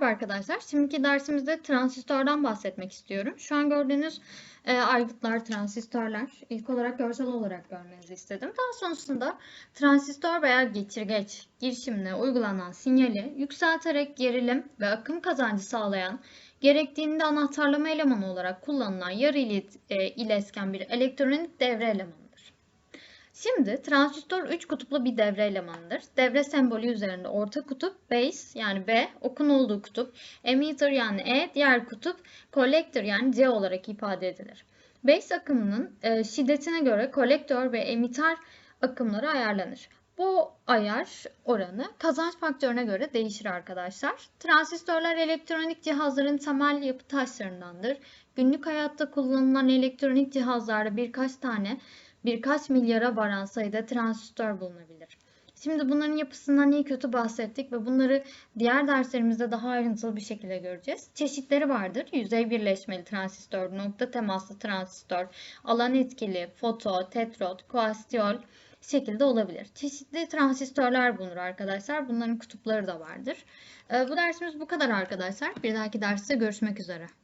Merhaba arkadaşlar. Şimdiki dersimizde transistörden bahsetmek istiyorum. Şu an gördüğünüz e, aygıtlar, transistörler ilk olarak görsel olarak görmenizi istedim. Daha sonrasında transistör veya geçirgeç girişimine uygulanan sinyali yükselterek gerilim ve akım kazancı sağlayan, gerektiğinde anahtarlama elemanı olarak kullanılan yarı ilet, e, ilesken bir elektronik devre elemanıdır. Şimdi transistör 3 kutuplu bir devre elemanıdır. Devre sembolü üzerinde orta kutup base yani B, okun olduğu kutup, emitter yani E, diğer kutup collector yani C olarak ifade edilir. Base akımının e, şiddetine göre kolektör ve emitter akımları ayarlanır. Bu ayar oranı kazanç faktörüne göre değişir arkadaşlar. Transistörler elektronik cihazların temel yapı taşlarındandır. Günlük hayatta kullanılan elektronik cihazlarda birkaç tane birkaç milyara varan sayıda transistör bulunabilir. Şimdi bunların yapısından iyi kötü bahsettik ve bunları diğer derslerimizde daha ayrıntılı bir şekilde göreceğiz. Çeşitleri vardır. Yüzey birleşmeli transistör, nokta temaslı transistör, alan etkili, foto, tetrod, koaksiyel şekilde olabilir. Çeşitli transistörler bulunur arkadaşlar. Bunların kutupları da vardır. Ee, Bu dersimiz bu kadar arkadaşlar. Bir dahaki derste görüşmek üzere.